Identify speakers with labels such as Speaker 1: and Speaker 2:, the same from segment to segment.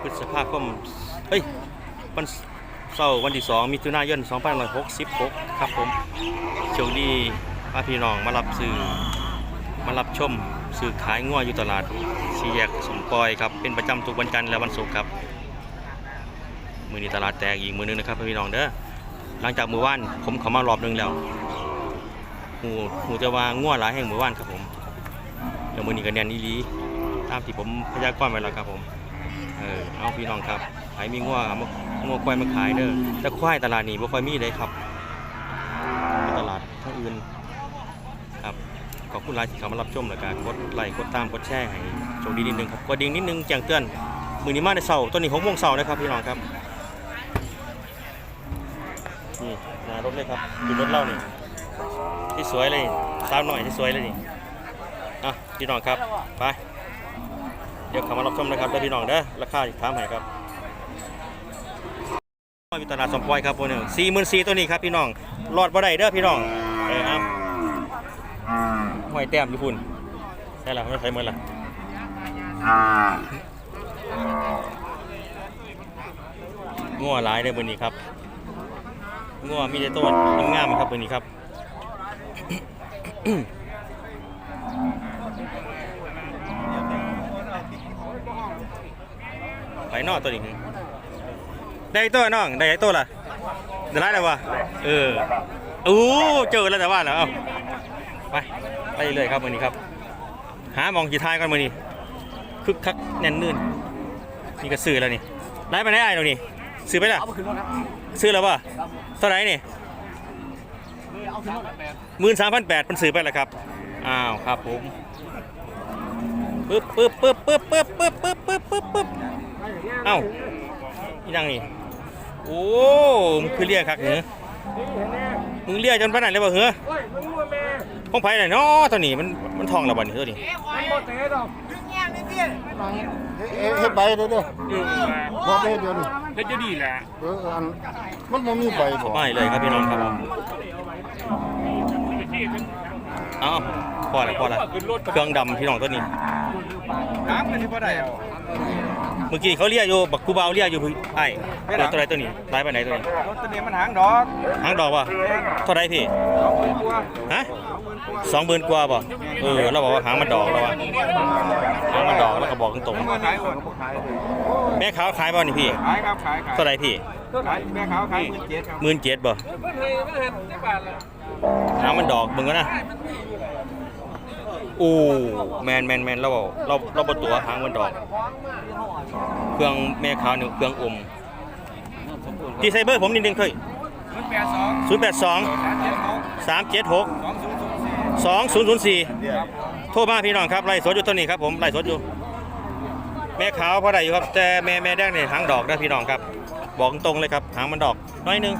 Speaker 1: พฤษภาคมเฮ้ยวันเสาร์วันที่สองมิถุนายน2566 ครับผมโชคดีพาพี่น้องมารับซื้อมารับชมซื้อขายงัวอยู่ตลาดสีแยกสมปอยครับเป็นประจำทุกวันจันทร์และวันศุกร์ครับ มือนี้ตลาดแตกอีกมือนึงนะครับพี่น้องเด้อหลังจากมือว่านผมเขามารอบนึงแล้วหูหูจะว่างัวหลายแห่งมือว่านครับผมเดี๋ยวมือนี้ก็แน่นอีหลีตามที่ผมพยากรณ์ไว้แล้วครับผม เออเอาพี่น้องครับใครมีงัวมางัวควายมาขายเด้อแต่ควายตลาดนี้บ่ค่อยมีเลยครับตลาดทั้งอื่นครับขอบคุณหลายที่เข้ามารับชมแล้วก็กดไลค์กดตามกดแชร์ให้โชคดีนิดนึงครับกดดิ่งนิดนึงแจ้งเตือนมือนี้มาในเสาต้นนี้หกโมงเสานะครับพี่น้องครับนี่นารถเลยครับดูรถเล่านี่ที่สวยเลยสาวหน่อยที่สวยเลยนี่อะพี่น้องครับไป เดี๋ยวเข้ามารับชมนะครับเด้พี่น้องเด้อราคาถามให้ครับอยู่ตลาดสมปอยครับพวกนี้สี่หมื่นสี่ตัวนี้ครับพี่น้องรอดบ่ได้เด้อพี่น้องเออครับห้อยแต้มอยู่พุ่นใช่ละไม่ใช่เมื่อละงัวหลายเด้อมื้อนี้ครับงัวมีแต่ตัวงามครับมื้อนี้ครับ ไป นอกตัวนี้ได้ตัวน้องได้ตัวละเดี๋ยวไล่เลยวะเอออู้เจอแล้วแต่ว่าแล้วเอาไปไปเลยครับมือนี้ครับ หามองจีท้ายกันมือนี้คึกคักแน่นนื่นนี่ก็ซื้อแล้วนี่ไล่ไปได้ไอ้ตรงนี้ซื้อไปละซื้อแล้วป่ะเท่าไหร่นี่หมื่นสามพันแปดมันซื้อไปแล้วครับอ้าวครับผมปึ๊บปึ๊บปึ๊บปึ๊บปึ๊บปึ๊บปึ๊บปึ๊บปึ๊บปึ๊บ เอ้าอีนังนี่ โอ้มึงคือเรียกคักเหรอมึงเรียกจนปานนั้นเลยบ่เหรอห้องไผ่ไหนเนาะตัวนี้มันมันทองและบ่นี่ตัวนี้
Speaker 2: เอ๊ะเฮ็ดใบเด้อเด้อบ่ได้เดี๋ยวนี้
Speaker 3: ก็จะดีแหละ
Speaker 2: เอออันมันบ่มีใบบ่
Speaker 1: ไม่เลยครับพี่น้องครับเอ้าพอละพอละเครื่องดำพี่น้องตัวนี้
Speaker 3: น้ำกันที่บ่ได้เอา
Speaker 1: เมื่อกี้เขาเรียกอยู่บักกูเบาเรียกอยู่ไอ้ตัวตัวไหนตัวนี้ไล่ไปไหนตัวนี้
Speaker 3: รถตัวนี้มันหางดอก
Speaker 1: หางดอกวะเท่าไหรพี่
Speaker 3: สองหมื่นกว่า
Speaker 1: ฮะสองหมื่นกว่าป่ะเออเราบอกว่าหางมันดอกแล้ววะหางมันดอกแล้วก็บอกตรง
Speaker 3: มันมาขายก่อนขาย
Speaker 1: ๆแม่ขาวขายบ่นี่พี่
Speaker 3: ขายครับขายขาย
Speaker 1: เท่าไหรพี่
Speaker 3: ขายแม่ขาวขายหมื่นเจ็ดครับ
Speaker 1: หมื่นเจ็ดบ่หางมันดอกมึงก็นะ โอ้แมนแมนแมนเราบอกเราเราบตัวหางมันดอก เครื่องแม่ขาวเนี่ยเครื่องอมที่ไซเบอร์ผมนิดนึงเคย
Speaker 3: มันแปดสอง
Speaker 1: ศูนย์แปดสอง
Speaker 3: สามเจ็ดหก
Speaker 1: สาก
Speaker 3: สองศูนย์ศูนย์สี่
Speaker 1: โทรมาพี่น้องครับไล่สดอยู่ตัวนี้ครับผมไล่สดอยู่ แม่ขาวพอได้อยู่ครับ แต่แม่แม่แดงเนี่ยหางดอกนะพี่น้องครับ บอกตรงเลยครับหางมันดอกน้อยนึง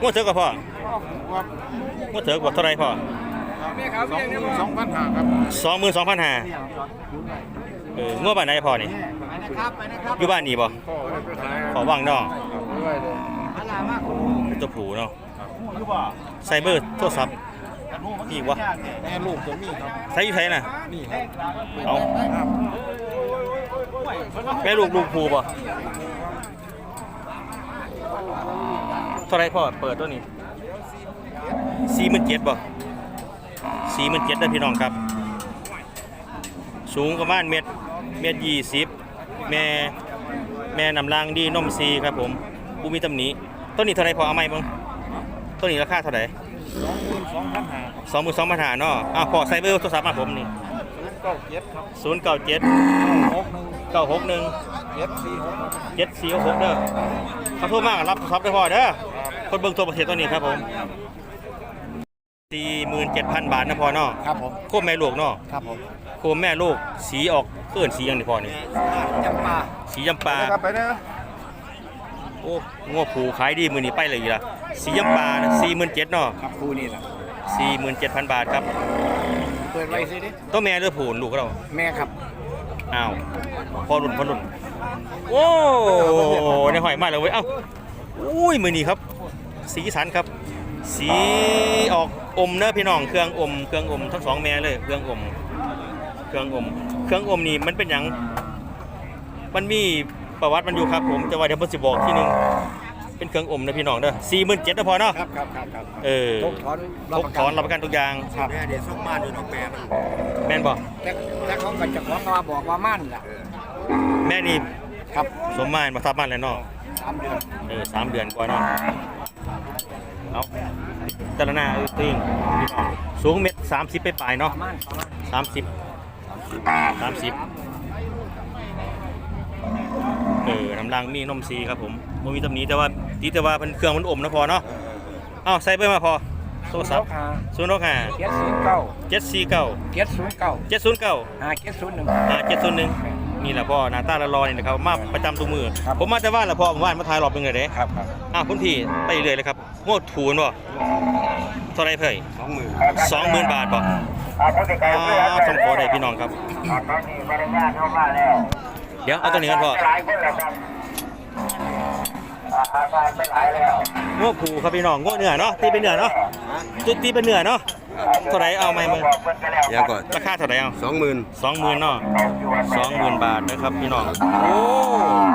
Speaker 1: งวดเถอกับพ่อ งวดเถอะกว่าเท่าไรพ่อ
Speaker 3: แม่ขาวเพียงเนี่ยบ่
Speaker 2: สองพันห้าครับ
Speaker 1: สองหมื่นสองพันห้าเอองวดบ้านไหนพ่อนี่อยู่บ้านนี่บ่
Speaker 2: พ่อได้ไปขาย
Speaker 1: ขอว่างนอก
Speaker 2: ไว้เลย
Speaker 1: เป็นตัวผูเนาะไซเบอร์โทรศัพท์อีกวะ
Speaker 2: แม่ลูกจะมีครับ
Speaker 1: ใช้อยู่ไทยน่ะ
Speaker 2: นี่ครับ
Speaker 1: เอาแม่ลูกลูกผูป่ะเท่าไรพ่อเปิดตัวนี้ สี่หมื่นเจ็ดป่ะสี่หมื่นเจ็ดได้พี่น้องครับ สูงประมาณเมตรเมตรยี่สิบแม่แม่นำรางดีนมซีครับผมบูมีตำหนิต้นนี้เท่าไรพอเอาไหมบ้างต้นนี้ราคาเท่าไหร่
Speaker 2: สองพันห้า
Speaker 1: สองหมื่นสองพันหาเนาะอะพอไซเบอร์โทรศัพท์มาผมนี่ศูนย์เก้าเจ็ดเก้าหกหนึ่ง
Speaker 2: เจ็ดสี่หก
Speaker 1: เจ็ดสี่หกเด้อเขาโทรมากรับโทรศัพท์ได้พอเด้อคนเบิ่งตัวประเทศตัวนี้ครับผม สี่หมื่นเจ็ดพันบาทนะพอเนาะ
Speaker 2: ครับผม
Speaker 1: โคมแม่ลูกเนาะ
Speaker 2: ครับผม
Speaker 1: โคมแม่ลูกสีออกเกินสีอย่างนี้พอนี่
Speaker 2: จำปา
Speaker 1: สียำปลา
Speaker 2: ครับไปเด้อ
Speaker 1: โอ้งัวผูขายดีมือนี้ไปเลยอีกละสียำปลาสี่หมื่นเจ็ดเนาะ
Speaker 2: ครับครูนี่แหละ
Speaker 1: สี่หมื่นเจ็ดพันบาทครับ
Speaker 2: เปิดไว้สิดิ
Speaker 1: ตัวแม่หรือผูลูกเรา
Speaker 2: แม่ครับ
Speaker 1: อ้าวพอรุ่นพอรุ่นโอ้ในหอยมากเลยเว้ยเอ้าอุ้ยมือนี้ครับ สีสันครับ สีออก อมเนอะพี่น้องเครื่องอมเครื่องอมทั้งสองแม่เลย เครื่องอม เครื่องอม เครื่องอมนี่มันเป็นหยังมันมีประวัติมันอยู่ครับผมจะว่าเดี๋ยวผมสิบอกทีหนึงเป็นเครื่องอมนะพี่น้องเด้อสี่หมื่นเจ็ดนะพอเนาะ
Speaker 2: ครับครับครับครับ
Speaker 1: เออ
Speaker 2: ทุกถอน
Speaker 1: ทุกถอนรับประกันทุกอย่าง
Speaker 2: ครับ
Speaker 3: แม่เดี๋ยวส่งมาดูน้องแม่มัน
Speaker 1: แม่นบ่
Speaker 3: แต่แต่เขาก็จะของมาบอกว่ามั่นล่ะ
Speaker 1: แม่นี่
Speaker 3: ครับ
Speaker 1: สมมาตรมาทับมันแล้วเนาะ
Speaker 3: สามเดือน
Speaker 1: เออสามเดือนกว่าเนาะ เอาแต่ละหน้าเออติงสูงเม็ดสามสิบไปปลายๆเนาะ
Speaker 3: ประมาณประมาณ
Speaker 1: สามสิบสามสิบเออน้ำลังมีนมซีครับผมบ่มีตำหนี้แต่ว่าดีแต่ว่ามันเครื่องมันอมนะพอเนาะเอ้าใส่ไปมาพอโทรศัพท์ศูนย์หกห้า
Speaker 3: เจ็ดศูนย์เก้า
Speaker 1: เจ็ดสี่เก้า
Speaker 3: เจ็ดศูนย์เก้า
Speaker 1: เจ็ดศูนย์เก้า
Speaker 3: ห้าเจ็ดศูนย์หนึ่ง
Speaker 1: อ่าเจ็ดศูนย์หนึ่ง นี่แหละพ่อหน้าตาละรอนี่นะครับมาประจำทุกมือ
Speaker 3: ครับ
Speaker 1: ผมมาแต่ว่านละพ่อผมว่านมาถ่ายรอบหนึงเลยเด้
Speaker 3: ครับครับ
Speaker 1: อ่าคุณพี่ไปเรื่อยเลยครับงวดถูนบ่เท่าไรเพ่ย
Speaker 3: สองหมื่น
Speaker 1: สองหมื่นบาทบ่อ่าสมขอได้พี่น้องครับ เดี๋ยวเอาตัวนี้กันพ่องวผูครับพี่น้องงวเหนือเนาะตีเป็นเหนือเนาะจุดตีเป็นเหนือเนาะ เท่าไรเอาไหมมึง
Speaker 2: เดี๋ยวก่อน
Speaker 1: ราคาเท่าไรเอา
Speaker 2: สองหมื่น
Speaker 1: สองหมื่นเนาะสองหมื่นบาทนะครับพี่น้องโอ้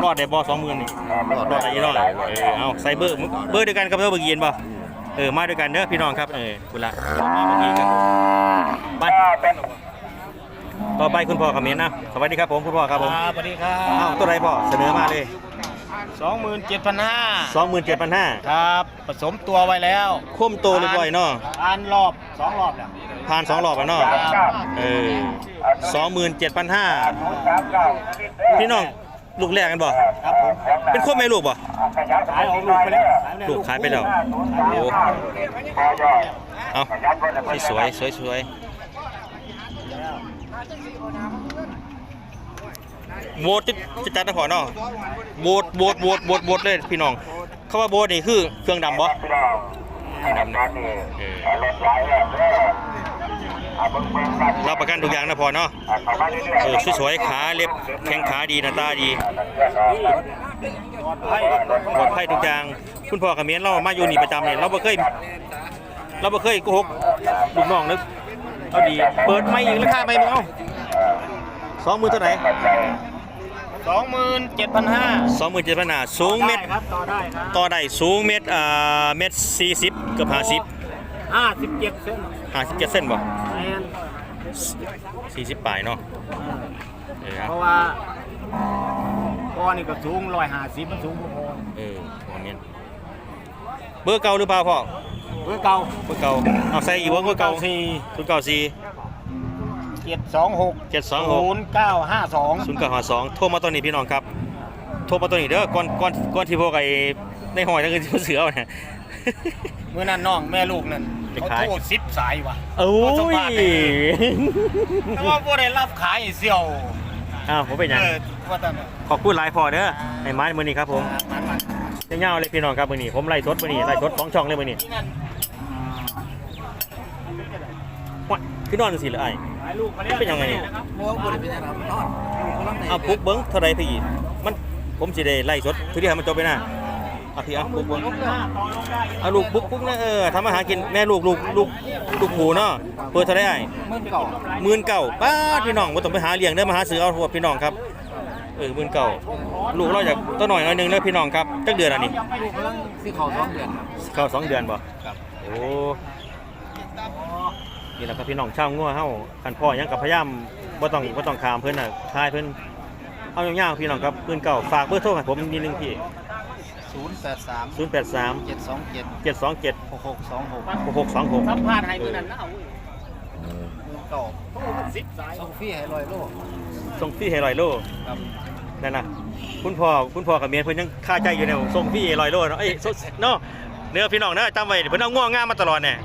Speaker 1: รอดได้บ่สองหมื่นนี่รอดได้ยี่น้อยเออเอาใส่เบอร์เบอร์เดียวกันกับเบอร์เมื่อกี้เห็นบ่เออมาด้วยกันเด้อพี่น้องครับเออคุณละมาเมื่อกี้ครับไปต่อไปคุณพ่อคอมเมนต์นะสวัสดีครับผมคุณพ่อครับผม
Speaker 3: สวัสดีครั
Speaker 1: อ้าวตัวไรพ่อเสนอมาเลย
Speaker 3: สองหมื่นเจ็ดพันห้า
Speaker 1: สองหมื่นเจ็ดพันห้า
Speaker 3: ครับผสมตัวไว้แล้ว
Speaker 1: คุ้มโตเรียบร้อยเนาะ
Speaker 3: อ่านรอบสองรอบแล้ว
Speaker 1: ผ่านสองรอบแล้วเนาะเออสองหมื่นเจ็ดพันห้าพี่น้องลูกแรกกันบ่
Speaker 3: ครับผม
Speaker 1: เป็นคนไม่ลูกบ่
Speaker 3: ขายออกลูกไปแล้ว
Speaker 1: ลูกขายไปแล้วโอ้เอาที่สวยสวยสวย โบดจะจะจัดนะพอเนาะโบดโบดโบดโบดโบดเลยพี่น้องเขาว่าโบดนี่คือเครื่องดำบ่เครื่องดำนะเออรับประกันทุกอย่างนะพอเนาะเออสวยๆขาเล็บแข้งขาดีหน้าตาดีปลอดภัยทุกอย่าง คุณพ่อกับเมียนเรามาอยู่นี่ประจำเนี่ยเราบ่เคยเราบ่เคยโกหกลูกน้องนึกเอาดี เปิดไม่อีกราคาไม่มึงเอาสองมื่นเท่าไหร่
Speaker 3: สองหมื่นเจ็ดพันห้า
Speaker 1: สองหมื่นเจ็ดพันหาสูงเม็ด
Speaker 3: ครับต่อได้ครับ
Speaker 1: ต่อได้สูงเม็ดอ่าเม็ดสี่สิบเกือบห้าสิบ
Speaker 3: ห้าสิบเจ็ดเส้น
Speaker 1: ห้าสิบเจ็ดเส้นบ่
Speaker 3: แมน
Speaker 1: สี่สิบปลายเนาะเออครั
Speaker 3: เพ
Speaker 1: บ
Speaker 3: ราะว่าพ่อนี่ก็สูงร้อยห้าสิบมันสูงกว่าพ่อ
Speaker 1: เออพ่อเมียนเบอร์เก่าหรือเปล่าพ่อ
Speaker 3: เบอร์เก่า
Speaker 1: เบอร์เก่าเอาใส่อีกเบอร์เก่า
Speaker 3: สี่
Speaker 1: ศูนย์เก้าสี่
Speaker 3: เจ็ดสองหก
Speaker 1: เจ็ดสองหก
Speaker 3: ศูนย์เก้าห้าสอง
Speaker 1: ศูนย์เก้าห้าสองโทรมาตัวนี้พี่น้องครับโทรมาตัวนี้เด้อก่อนก่อนก่อนที่พวกไอ้ในหอยนั่นคือเสือเอาเนี่ย
Speaker 3: เมื่อนั้นน้องแม่ลูกนั่น
Speaker 1: ไป
Speaker 3: เขา
Speaker 1: ขาย
Speaker 3: โทรสิบสายว่ะ
Speaker 1: โอ้
Speaker 3: ขอสัม
Speaker 1: ย
Speaker 3: ภาษณ์หน่อยแต่ว่าบ่ได้รับขายเสี่ยว
Speaker 1: อ้าวผมเป็นหยัง
Speaker 3: เออว่าแต่น่ะ
Speaker 1: ขอบคุณหลายพอเด้อไอ้ไม้มือนี้ครับผม
Speaker 3: มันมัน
Speaker 1: เงาๆเลยพี่น้องครับมือนี้ผมไล่สดมือนี้ไล่สดสองช่องเลยมือนี้
Speaker 3: ที่นั่น
Speaker 1: ว้าคือนอนสิเหรอไอ้
Speaker 3: ขายลูกมาแล้ว
Speaker 1: เป็นยังไงนี่
Speaker 3: นะครับบ่บ่ได้เป็นยังไงนอนอยู่คนละไหน
Speaker 1: เอาปุ๊กเบิ้งเท่าไรพี่มันผมสิได้ไล่สดทุกที่ให้มันจบไปนะเอาพี่เอาปุ๊กเบิ้ง
Speaker 3: ลงหน้าต่อลงได้
Speaker 1: เอาลูกปุ๊กปุ๊กนะเออทำอาหารกินแม่ลูกลูกลูกลูกหมูเนาะเปิดเท่าไรไอ้
Speaker 3: หมื่นเก่า
Speaker 1: หมื่นเก่าป้าดพี่น้องบ่ต้องไปหาเลี้ยงเด้อมาหาซื้อเอาพวกพี่น้องครับเออหมื่นเก่าลูกเราจากตัวหน่อยหน่อยหนึงแล้วพี่น้องครับจักเดือนอันนี้
Speaker 3: ลูกกำลังสิเข้าสองเดือนครับ
Speaker 1: เข้าสองเดือนบ่
Speaker 3: ครับ
Speaker 1: โอ้ นี่แหละครับพี่น้องชาวงัวเฮาคันพ่อยังกับพยายามบ่ต้องบ่ต้องขามเพิ่นน่ะทายเพิ่นเอายาวๆพี่น้องครับปืนเก่าฝากเบอร์โทรให้ผมนิดนึงพี่
Speaker 3: ศูนย์แปดสาม
Speaker 1: 083
Speaker 3: เจ็ดสองเจ็ด
Speaker 1: 727
Speaker 3: หกหกสองหก
Speaker 1: 6626
Speaker 3: สัมภาษณ์ให้มื้อนั้นนะเอาเว้ยหมื่นเก่าโอ้มันสิบสายส่งฟรีให้ร้อยโล
Speaker 1: ส่งฟรีให้ร้อยโล
Speaker 3: ครับ
Speaker 1: นั่นน่ะคุณพ่อคุณพ่อกับเมียเพิ่นยังคาใจอยู่เนี่ยส่งฟรีให้ร้อยโลเนาะเอ้ยส่งเนาะเนื้อพี่น้องเด้อจำไว้เพิ่นเอาง่วงง่ามมาตลอดแน่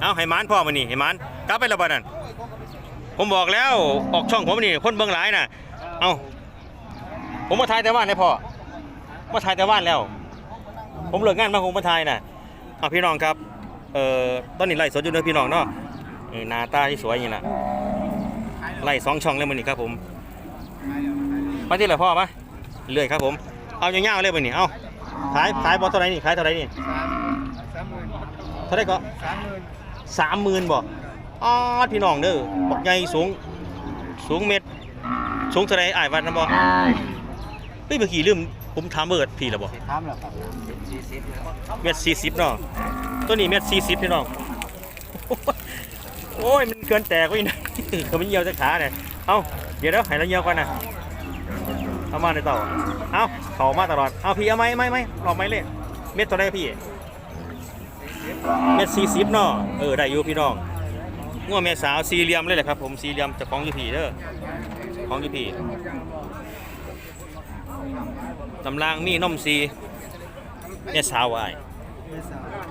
Speaker 1: เอาให้หมานพ่อมานี่ให้หมาน กลับไปแล้วบ่นั่นผมบอกแล้วออกช่องผมนี่คนเบิ่งหลายน่ะ เอ้าผมมาถ่ายแต่ว่านได้พ่อมาถ่ายแต่ว่านแล้ว ผมเลิกงานมาผมมาถ่ายน่ะเอาพี่น้องครับเอ่อตอนนี้ไล่สดอยู่เด้อพี่น้องเนาะเออหน้าตาที่สวยอย่างนี้ล่ะไล่สองช่องเลยมื้อนี้ครับผมมาที่ไหนพ่อมาเรื่อยครับผมเอายาวๆเลยมื้อนี้เอาขายขายบอเท่าไหร่นี่ขายเท่าไหร่นี่
Speaker 3: สามหมื่น
Speaker 1: เท่าไหร่ก็
Speaker 3: สามหมื่น
Speaker 1: สามหมื่นบ่ อ๋อพี่น้องเด้อบักใหญ่สูง สูงเม็ด สูงเท่าไรอ้ายวัดนะบ่เฮ้ยเมื่อกี้ลืมผมถามเบิดพี่แล้วบ่
Speaker 3: ถามแล้วครับสี่สิบแล้ว
Speaker 1: เมตรสี่สิบเนาะตัวนี้เมตรสี่สิบพี่น้องโอ้ยมันเกินแตกไว้นะเขามันเหี่ยวจะขาเนี่ยเอาเดี๋ยวเดี๋ยวให้เราเหี่ยวก่อนนะเอามาในเต่าเอาเขามาตลอด เอาพี่เอาไหมไหมไหมรอบไหมเลยเม็ดตัวได้พี่ เม็ดสี่สิบเนาะเออได้อยู่พี่น้อง ง่วงแม่สาวสี่เหลี่ยมเลยแหละครับผมสี่เหลี่ยมเจะของยูพีเด้อของยูพีตำรางมีนมซีแม่สาวอ้าย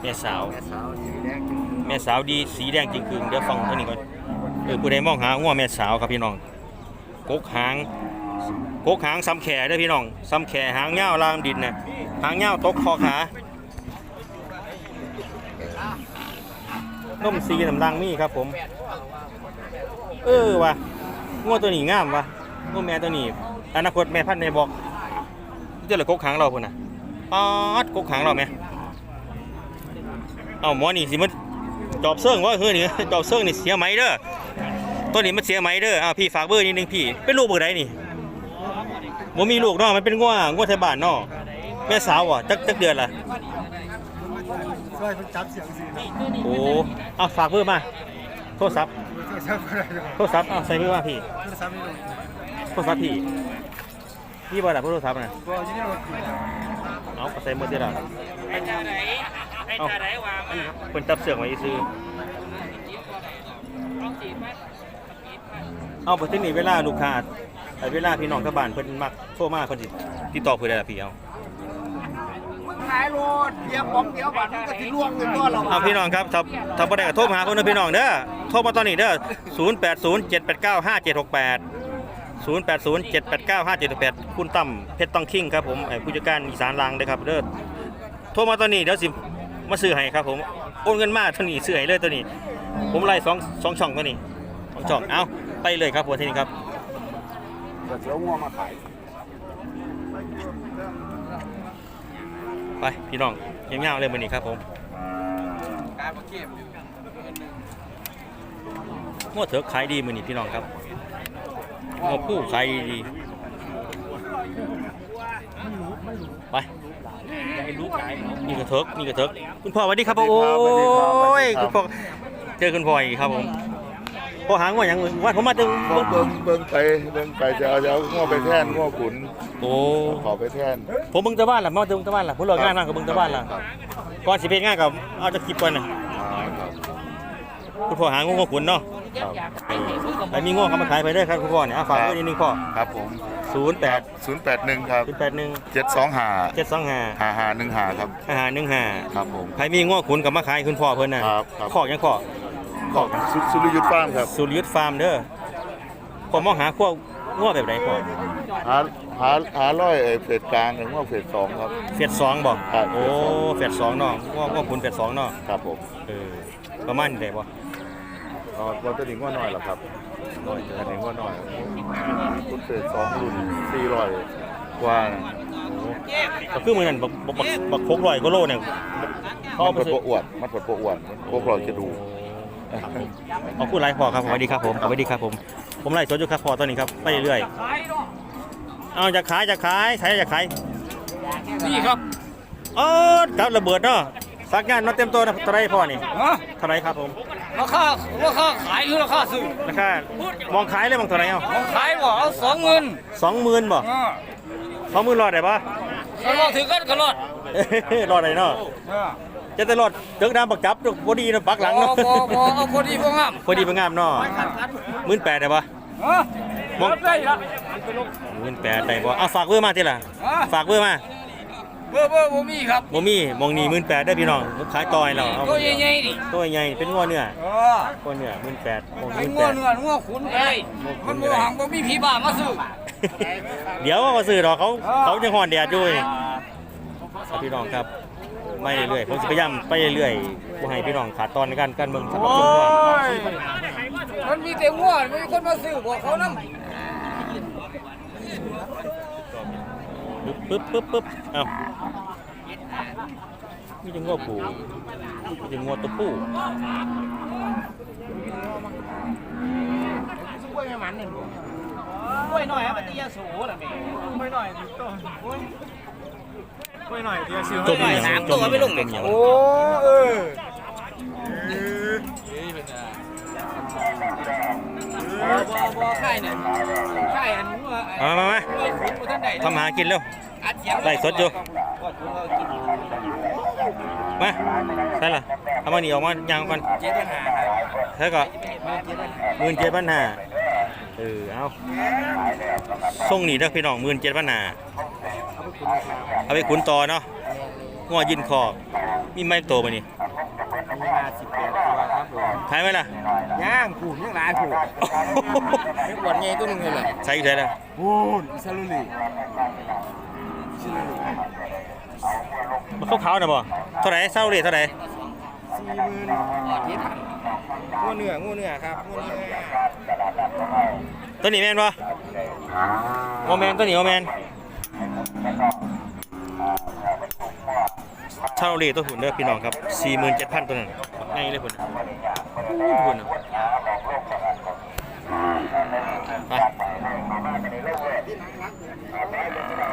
Speaker 1: แม่สาว
Speaker 3: แม่สาวดี
Speaker 1: สีแดงจริงคืงเดี๋ยวฟังเท่านี้ก่อนเออผู้ใดมองหาง้วแม่สาวครับพี่น้องกกหางกกหางซ้ำแขเด้พี่น้องซ้ำแข่หางเงาลามดินน่ะหางเงาตกคอขา น้มสีน้ำดังมีครับผม เออว่ะง้วตัวนี้งามว่ะง้วแม่ตัวนี้อนาคตแม่พันในบอกเจ้าเลยกกหางเราพุ่นน่ะป๊าดกกหางเราไหมเอาหมอนี่สิมันจอบเซิงว่าเฮ้ยนี่จอบเซิงนี่เสียไหมเด้อตัวนี้มันเสียไหมเด้ออ้าวพี่ฝากเบอร์นิดนึงพี่เป็นลูกเบอร์ใดนี่บ่มีลูกเนาะมันเป็นงัวงัวไทยบ้านเนาะแม่สาวอะจักจักเดือนละ
Speaker 2: ช่วยจับเสียงสิ
Speaker 1: โอ้เอาฝากเบอร์มา โทรศัพท์
Speaker 2: ช่วยอะไรหรอ
Speaker 1: โทรศัพท์เอาใส่เบอร์มาพี่
Speaker 2: โทรศัพท์นี่
Speaker 1: โทรศัพท์พี่พี่บ่ล่ะโทรศัพท์น่ะ
Speaker 2: ก็ยี่นี่รถ
Speaker 1: เอาก็ใส่มือเสียละ
Speaker 4: ไอ้เจ้าไหนไอ้เจ้าไหนวางมา
Speaker 1: เพิ่นจับเสือกไว้ซื้อ
Speaker 4: ต้องจีบไหม
Speaker 1: เอาไปที่นี่เวลาลูกค้าไอ้เวลาพี่น้องกับบ้านเพิ่นมักโทรมาเพิ่นสิติดต่อเพิ่นได้ล่ะพี่เอา
Speaker 3: ขายรถเดียวผมเดียวบัตรก็สิล่วงเงินตัวเรา
Speaker 1: เอาพี่น้องครับถ้าถ้าบ่ได้ก็โทรมาหาเพิ่นเด้อพี่น้องเด้อโทรมาตอนนี้เด้อ0807895768 0807895768 คุณตั้มเพชรต้องคิงครับผมไอ้ผู้จัดการอีสานลางเด้อครับเด้อโทรมาตอนนี้เดี๋ยวสิมาซื้อให้ครับผมโอนเงินมาเท่านี้ซื้อให้เลยตัวนี้ ผมไล่สองสองช่องตัวนี้สองช่องเอาไปเลยครับผมทีนี้ครับ
Speaker 3: เดี๋ยวงัวมาขาย
Speaker 1: ไปพี่น้องเงี้ยวๆเลยมื้อนี้ครับผม
Speaker 4: การมาเก็บอยู่
Speaker 1: งวดเถอะขายดีมื้อนี้พี่น้องครับงวดผู้ขายดีไปนี่กระเถิกนี่กระเถิกคุณพ่อสวัสดีครับโอ้ยคุณพ่อเจอคุณพ่ออีกครับผม พ่อหางว่าอย่างว่าผมมาตึง
Speaker 2: เบิ่งเบิ่งเบิ่งไปเบิ่งไปจะเอาจะเอาง้อไปแท่นง้อขุน
Speaker 1: โอ้
Speaker 2: ขอไปแท่น
Speaker 1: ผมเบิ่งแตะบ้านล่ะมาเบิ่งแตะบ้านล่ะผมเลิกงานมาก็เบิ่งแตะบ้านล่ะ
Speaker 2: ครับ
Speaker 1: ก่อนสิเพลงงานกับเอาจะคลิปก่อนน่ะ
Speaker 2: อ่าครับ
Speaker 1: คุณพ่อหางงูขุนเนาะ
Speaker 2: ครับ
Speaker 1: ไปมีง่วงเขามาขายไปเด้อครับคุณพ่อเนี่ยอะฝากไว้นิดนึงพ่อ
Speaker 2: ครับผม
Speaker 1: ศูนย์แปด
Speaker 2: 081ครับ
Speaker 1: ศูนย์แปดหนึ่ง
Speaker 2: 725
Speaker 1: เจ็ดสองห้า
Speaker 2: 5515ครับ
Speaker 1: อาหารหนึ่งห้า
Speaker 2: ครับผม
Speaker 1: ใครมีง่วงขุนกับมาขายคุณพ่อเพิ่นน่ะ
Speaker 2: ครับครับ
Speaker 1: ขอกยังขอก
Speaker 2: ขอบสุสุริยุทธ์ฟาร์มครับ
Speaker 1: สุริยุทธ์ฟาร์มเด้อพ่อมองหาขั้วง่วแบบไหนพ่อ
Speaker 2: หาหาหาร้อยเอ่อเฟสกลางหรือว่าเฟสสองครับ
Speaker 1: เฟสสองบอก
Speaker 2: ครับ
Speaker 1: โอ้เฟสสองเนาะง่วงง่วงขุนเฟสสองเนาะ
Speaker 2: ครับผม
Speaker 1: เออประมาณนี้ได้บ่
Speaker 2: เราเราจะถึงว่าน้อยหรอครับน้อยจะถึงว่าน้อยคุณเฟสสองรุ่นสี่ร้อยกว่านะ
Speaker 1: ก็คือมื้อนั้นบักบักบักบักพกร้อยกิโลเนี่ยเขา
Speaker 2: มั
Speaker 1: เอา
Speaker 2: น
Speaker 1: ไป
Speaker 2: เป็น
Speaker 1: ซื้อ
Speaker 2: ปวอ้วนมันเป็นปวอ้วนมันพวกเราจะดู
Speaker 1: ครับผมขอบคุณหลายพ่อครับสวัสดีครับผมสวัสดีครับผม ผมไล่สดอยู่ครับพ่อตอนนี้ครับไปเรื่อยๆเอาจะขายจะขายขายจะขาย
Speaker 4: นี่ครับ
Speaker 1: อ๋อครับระเบิดเนาะสักงานเนาะเต็มตัวนะเท่าไรพ่อนี่
Speaker 4: ฮะ
Speaker 1: เท่าไรครับผม
Speaker 4: ราคาราคาขายหรือราคาซื้อ
Speaker 1: ราคามองขายเลยมองเท่าไรเอา
Speaker 4: ผมขายบ่เอาสองเงิน
Speaker 1: สองหมื่นบ่
Speaker 4: อ่า
Speaker 1: สองหมื่นรอดได้ปะ
Speaker 4: ถ้าเราถือกันก็รอด
Speaker 1: รอดได้เนาะ
Speaker 4: อ่า
Speaker 1: จะแต่รอดเดิกน้ำปักจับพอดีนะปักหลัง
Speaker 4: บ่
Speaker 1: เนาะ
Speaker 4: บ่บ่เอาพอดีพองาม
Speaker 1: พอดีเป็นงามเนาะหมื่นแปดได้ปะ
Speaker 4: ฮะมองได้ละ
Speaker 1: หมื่นแปดได้ปะเอาฝากเบอร์มาทีละ
Speaker 4: ฮะ
Speaker 1: ฝากเบอร์มา
Speaker 4: เบอร์เบอร์บ่มีครับ
Speaker 1: บ่มีมองนี่หมื่นแปดได้อพี่น้องขายต่อยเราเอา
Speaker 4: ตัวใหญ่ๆนี่
Speaker 1: ตัวใหญ่เป็นงัวเนื้อ
Speaker 4: เออ
Speaker 1: งัวเนื้อหมื่นแปดมองห
Speaker 4: ไอ้
Speaker 1: มื่น
Speaker 4: งั
Speaker 1: แป
Speaker 4: ว
Speaker 1: ด
Speaker 4: เนื้องัวขุนไอ้มันบ่หังบ่มีผีบ้ามาซื้อ
Speaker 1: เดี๋ยวเขาซื้อดอกเขา
Speaker 4: อ่า
Speaker 1: เขาจะห่อนแดดด้วยครับพี่น้องครับ ไม่เรื่อยๆผมจะพยายามไปเรื่อยๆบ่ให้พี่น้องขาดตอนในการการเมืองสำหรับ
Speaker 4: โอ้
Speaker 1: คนทั่วย
Speaker 4: มันมีแต่งัวไม่มีคนมาซื้อบอกเขานำ
Speaker 1: ปึ๊บปึ๊บปึ๊บปึ๊บเอ้ามีจังงัวผูมีจังงัวตัวผู้
Speaker 3: กล้วยหน่อยครับมันตียาสูล่ะแม่
Speaker 4: ไม่หน่อยต้น ไม่หน่อยเดียวซื้อ
Speaker 1: จมอย่าง
Speaker 3: สามตัวไม่ลง
Speaker 1: จ
Speaker 3: เลย
Speaker 1: มอย่าง
Speaker 4: โอ้เออบ่บ่ค่ายเนี่ยค่ายอันนี้ว่า
Speaker 1: มามามา
Speaker 4: ว่าขุนบ่ทันได้
Speaker 1: ทำหากินเร็ว
Speaker 4: อัดเสียง
Speaker 1: ไล่สดอยู่
Speaker 3: ก็คุณก็กิน
Speaker 1: มาใช่ละเอามาหนีออกมายางก่อน
Speaker 4: เจ็ดปัญหาครับ
Speaker 1: แล้วก็
Speaker 4: เจ็ดปัญหา
Speaker 1: หมื่นเจ็ดพันห้าเออเอาส่งหนีเด้อพี่น้องหมื่นเจ็ดพันห้า เอาไปขุนต่อเนาะงัวยินคอมีไม้โตมานี่
Speaker 4: มีมาสิบแปดตัวครับผม
Speaker 1: ท้ายไหมล่ะ
Speaker 4: ย่างผูกย่างหลายผูกไม่ปวดไงตัวหนึงเลย
Speaker 1: ใส่อยู่ไหนล่ะ
Speaker 4: พูนอิสรุลีอิสรุลี
Speaker 1: มันขาวๆนะบ่เท่าไหร่เศร้าเลยเท่าไหร่
Speaker 4: สี่หมื่นเจ็ดพันงูเนื้องูเนื้อครับงูเนื้อ
Speaker 1: ตัวนี้แมนบ่โมแมนตัวนี้โมแมน เท่าเลยตัวหุ่นเด้อพี่น้องครับ 47,000ตัวนั้นง่ายเลยพุ่นพุ่นไป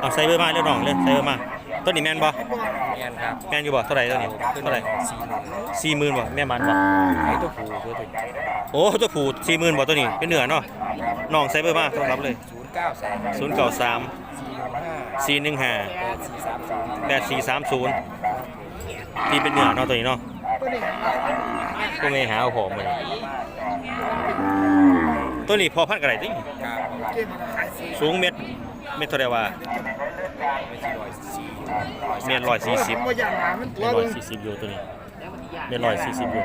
Speaker 1: เอาใส่เบอร์มาเร็วน้องเลยใส่เบอร์มาตัวนี้แมนบ่
Speaker 4: เงียนครับ
Speaker 1: แมนอยู่บ่เท่าไหร่ตัวนี้เท่าไหร่
Speaker 4: สี่หมื่น
Speaker 1: บ่แม่มันบ่
Speaker 4: ไอ้ตัวผูตัวถึง
Speaker 1: โอ้ตัวผู้40,000บ่ตัวนี้เป็นเหนือเนาะน้องใส่เบอร์มาต้องรับเลย
Speaker 4: ศูนย์เก้าสาม
Speaker 1: 093
Speaker 4: สี่หนึ่งห้าแปดสี่สามศูนย์
Speaker 1: แปดซีสามศูนย์ที่เป็นเนื้อเนาะตัวนี้เนาะตัวเมหาเอาผมเลยตัวนี้พอพันกระไรติสูงเม็ดเม็ดเท่าไรวะเม็ดร้อยสี่สิบเม็ดร้อยสี่สิบอยู่ตัวนี้เม็ดร้อยสี่สิบอยู่